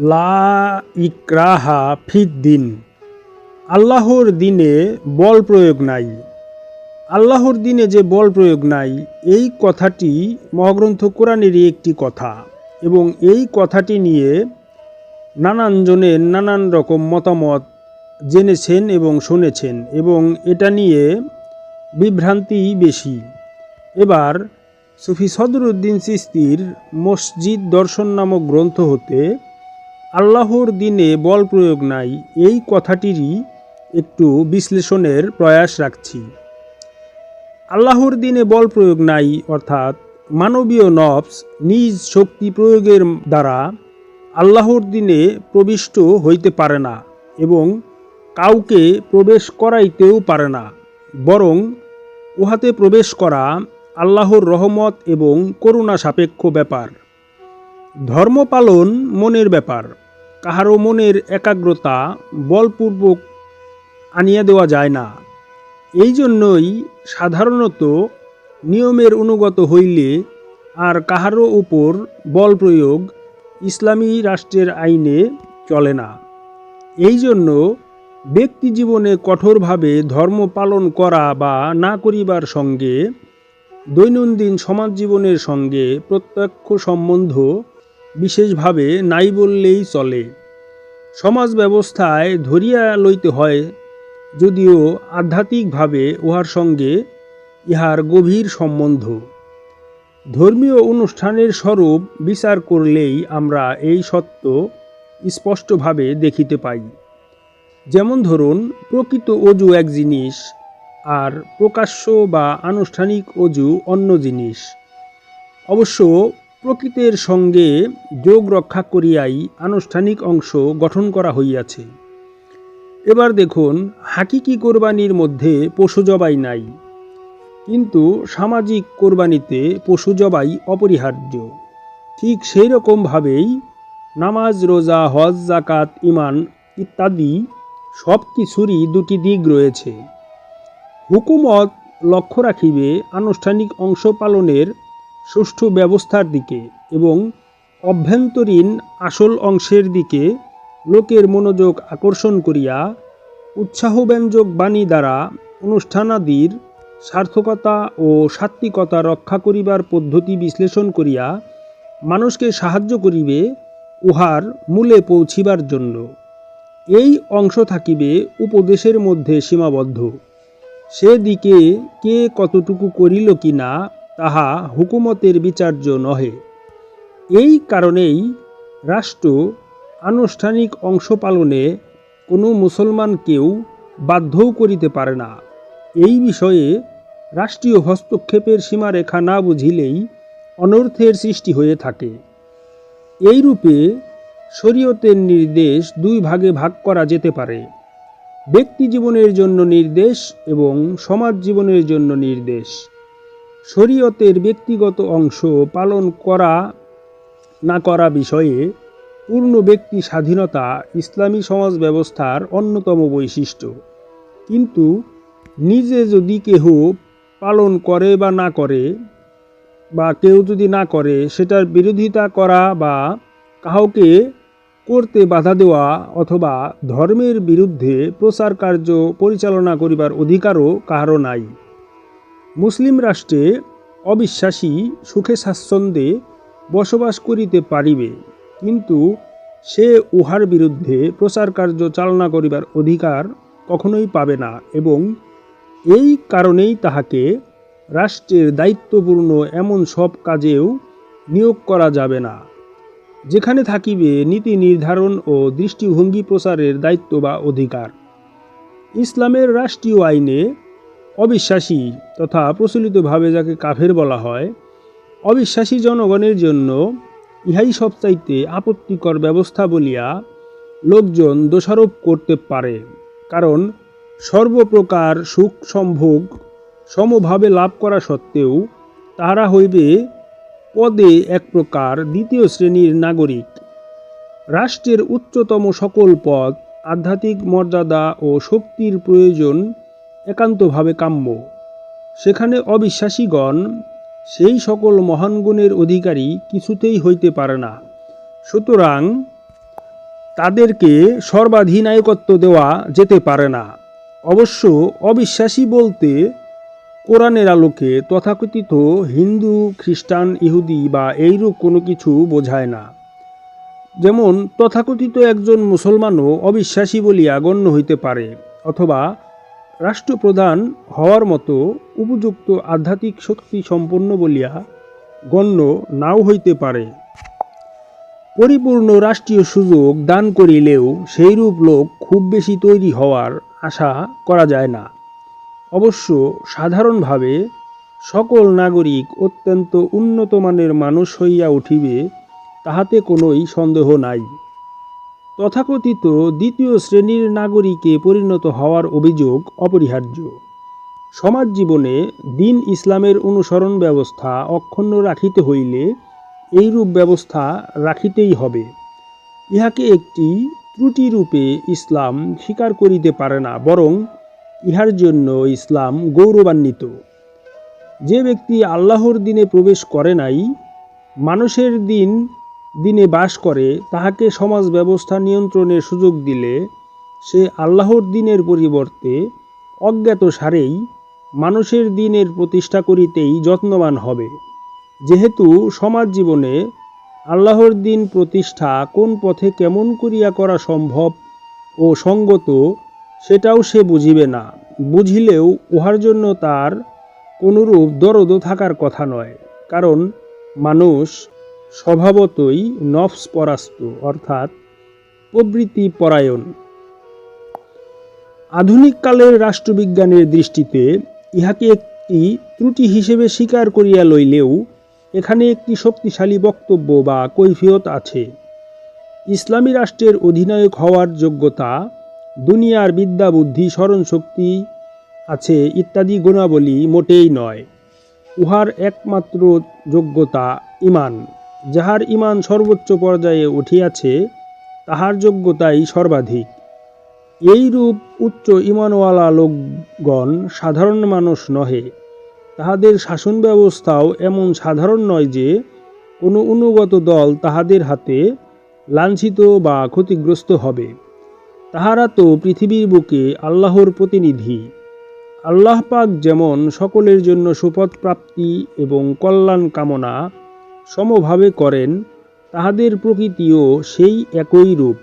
লা ইকরাহা ফিদ দিন। আল্লাহর দিনে বল প্রয়োগ নাই। আল্লাহর দিনে যে বল প্রয়োগ নাই, এই কথাটি মহাগ্রন্থ কোরআনেরই একটি কথা এবং এই কথাটি নিয়ে নানান জনের নানান রকম মতামত জেনেছেন এবং শুনেছেন এবং এটা নিয়ে বিভ্রান্তি বেশি। এবার সুফি সদরুদ্দিন চিস্তির মসজিদ দর্শন নামক গ্রন্থ হতে আল্লাহর দিনে বল প্রয়োগ নাই, এই কথাটিরই একটু বিশ্লেষণের প্রয়াস রাখছি। আল্লাহর দিনে বল প্রয়োগ নাই, অর্থাৎ মানবীয় নফস নিজ শক্তি প্রয়োগের দ্বারা আল্লাহর দিনে প্রবিষ্ট হইতে পারে না এবং কাউকে প্রবেশ করাইতেও পারে না, বরং উহাতে প্রবেশ করা আল্লাহর রহমত এবং করুণা সাপেক্ষ ব্যাপার। ধর্ম পালন মনের ব্যাপার। কাহারও মনের একাগ্রতা বলপূর্বক আনিয়া দেওয়া যায় না। এই জন্যই সাধারণত নিয়মের অনুগত হইলে আর কাহারও উপর বল প্রয়োগ ইসলামী রাষ্ট্রের আইনে চলে না। এই জন্য ব্যক্তি জীবনে কঠোরভাবে ধর্ম পালন করা বা না করিবার সঙ্গে দৈনন্দিন সমাজ জীবনের সঙ্গে প্রত্যক্ষ সম্বন্ধ বিশেষভাবে নাই বললেই চলে। সমাজ ব্যবস্থায় ধরিয়া লইতে হয়, যদিও আধ্যাত্মিকভাবে উহার সঙ্গে ইহার গভীর সম্বন্ধ। ধর্মীয় অনুষ্ঠানের স্বরূপ বিচার করলেই আমরা এই সত্য স্পষ্টভাবে দেখিতে পাই। যেমন ধরুন, প্রকৃত অজু এক জিনিস, আর প্রকাশ্য বা আনুষ্ঠানিক অজু অন্য জিনিস। অবশ্য প্রকৃতের সঙ্গে যোগ রক্ষা করিয়াই আনুষ্ঠানিক অংশ গঠন করা হইয়াছে। এবার দেখুন, হাকিকি কোরবানির মধ্যে পশু জবাই নাই, কিন্তু সামাজিক কোরবানিতে পশু জবাই অপরিহার্য। ঠিক সেই রকমভাবেই নামাজ, রোজা, হজ জাকাত ইমান ইত্যাদি সব কিছুরই দুটি দিক রয়েছে। হুকুমত লক্ষ্য রাখিবে আনুষ্ঠানিক অংশ পালনের সুষ্ঠু ব্যবস্থার দিকে এবং অভ্যন্তরীণ আসল অংশের দিকে লোকের মনোযোগ আকর্ষণ করিয়া উৎসাহব্যঞ্জক বাণী দ্বারা অনুষ্ঠানাদির সার্থকতা ও সাত্বিকতা রক্ষা করিবার পদ্ধতি বিশ্লেষণ করিয়া মানুষকে সাহায্য করিবে, উহার মূলে পৌঁছিবার জন্য। এই অংশ থাকিবে উপদেশের মধ্যে সীমাবদ্ধ। সেদিকে কে কতটুকু করিল কি না তাহা হুকুমতের বিচার্য নহে। এই কারণেই রাষ্ট্র আনুষ্ঠানিক অংশ পালনে কোনো মুসলমানকেও বাধ্যও করিতে পারে না। এই বিষয়ে রাষ্ট্রীয় হস্তক্ষেপের সীমারেখা না বুঝিলেই অনর্থের সৃষ্টি হয়ে থাকে। এই রূপে শরীয়তের নির্দেশ দুই ভাগে ভাগ করা যেতে পারে। ব্যক্তি জীবনের জন্য নির্দেশ এবং সমাজ জীবনের জন্য নির্দেশ। শরীয়তের ব্যক্তিগত অংশ পালন করা না করা বিষয়ে পূর্ণ ব্যক্তি স্বাধীনতা ইসলামী সমাজ ব্যবস্থার অন্যতম বৈশিষ্ট্য। কিন্তু নিজে যদি কেহ পালন করে বা না করে, বা কেউ যদি না করে, সেটার বিরোধিতা করা বা কাউকে করতে বাধা দেওয়া অথবা ধর্মের বিরুদ্ধে প্রচার কার্য পরিচালনা করিবার অধিকারও কাহারও নাই। মুসলিম রাষ্ট্রে অবিশ্বাসী সুখে স্বাচ্ছন্দ্যে বসবাস করিতে পারিবে, কিন্তু সে উহার বিরুদ্ধে প্রচার কার্য চালনা করিবার অধিকার কখনোই পাবে না এবং এই কারণেই তাহাকে রাষ্ট্রের দায়িত্বপূর্ণ এমন সব কাজেও নিয়োগ করা যাবে না। যেখানে থাকিবে নীতি নির্ধারণ ও দৃষ্টিভঙ্গি প্রচারের দায়িত্ব বা অধিকার। ইসলামের রাষ্ট্রীয় আইনে অবিশ্বাসী তথা প্রচলিতভাবে যাকে কাফের বলা হয়, অবিশ্বাসী জনগণের জন্য ইহাই সবচাইতে আপত্তিকর ব্যবস্থা বলিয়া লোকজন দোষারোপ করতে পারে, কারণ সর্বপ্রকার সুখ সম্ভোগ সমভাবে লাভ করা সত্ত্বেও তাহারা হইবে পদে এক প্রকার দ্বিতীয় শ্রেণির নাগরিক। রাষ্ট্রের উচ্চতম সকল পদ, আধ্যাত্মিক মর্যাদা ও শক্তির প্রয়োজন একান্তভাবে কাম্য। সেখানে অবিশ্বাসীগণ, সেই সকল মহান গুণের অধিকারী কিছুতেই হইতে পারে না। সুতরাং তাদেরকে সর্বাধিনায়কত্ব দেওয়া যেতে পারে না। অবশ্য অবিশ্বাসী বলতে কোরআনের আলোকে তথাকথিত হিন্দু, খ্রিস্টান, ইহুদি বা এইরূপ কোনো কিছু বোঝায় না। যেমন তথাকথিত একজন মুসলমানও অবিশ্বাসী বলিয়া গণ্য হইতে পারে, অথবা রাষ্ট্রপ্রধান হওয়ার মতো উপযুক্ত আধ্যাত্মিক শক্তি সম্পন্ন বলিয়া গণ্য নাও হইতে পারে। পরিপূর্ণ রাষ্ট্রীয় সুযোগ দান করিলেও সেইরূপ লোক খুব বেশি তৈরি হওয়ার আশা করা যায় না। অবশ্য সাধারণভাবে সকল নাগরিক অত্যন্ত উন্নতমানের মানুষ হইয়া উঠিবে, তাহাতে কোনোই সন্দেহ নাই। তথাকথিত দ্বিতীয় শ্রেণির নাগরিকে পরিণত হওয়ার অভিযোগ অপরিহার্য। সমাজ জীবনে দিন ইসলামের অনুসরণ ব্যবস্থা অক্ষুণ্ণ রাখিতে হইলে এইরূপ ব্যবস্থা রাখিতেই হবে। ইহাকে একটি ত্রুটি রূপে ইসলাম স্বীকার করিতে পারে না, বরং ইহার জন্য ইসলাম গৌরবান্বিত। যে ব্যক্তি আল্লাহর দিনে প্রবেশ করে নাই, মানুষের দিন দিনে বাস করে, তাহাকে সমাজ ব্যবস্থা নিয়ন্ত্রণের সুযোগ দিলে সে আল্লাহর দিনের পরিবর্তে অজ্ঞাত সারেই মানুষের দিনের প্রতিষ্ঠা করিতেই যত্নবান হবে। যেহেতু সমাজ জীবনে আল্লাহর দিন প্রতিষ্ঠা কোন পথে কেমন করিয়া করা সম্ভব ও সঙ্গত, সেটাও সে বুঝিবে না। বুঝিলেও উহার জন্য তার কোনরূপ দরদও থাকার কথা নয়, কারণ মানুষ স্বভাবতই নফস পরাস্ত অর্থাৎ প্রবৃত্তি পরায়ণ আধুনিক কালের রাষ্ট্রবিজ্ঞানের দৃষ্টিতে ইহাকে একটি ত্রুটি হিসেবে স্বীকার করিয়া লইলেও এখানে একটি শক্তিশালী বক্তব্য বা কৈফিয়ত আছে। ইসলামী রাষ্ট্রের অধিনায়ক হওয়ার যোগ্যতা, দুনিয়ার বিদ্যা বুদ্ধি স্মরণশক্তি আছে ইত্যাদি গুণাবলী মোটেই নয়। উহার একমাত্র যোগ্যতা ইমান। যাহার ইমান সর্বোচ্চ পর্যায়ে উঠিয়াছে, তাহার যোগ্যতাই সর্বাধিক। এইরূপ উচ্চ ইমানওয়ালা লোকগণ সাধারণ মানুষ নহে। তাহাদের শাসন ব্যবস্থাও এমন সাধারণ নয় যে, কোনো অনুগত দল তাহাদের হাতে লাঞ্ছিত বা ক্ষতিগ্রস্ত হবে। তাহারা তো পৃথিবীর বুকে আল্লাহর প্রতিনিধি। আল্লাহ পাক যেমন সকলের জন্য সুপথ প্রাপ্তি এবং কল্যাণ কামনা সমভাবে করেন তাহাদের প্রকৃতিও সেই একই রূপ।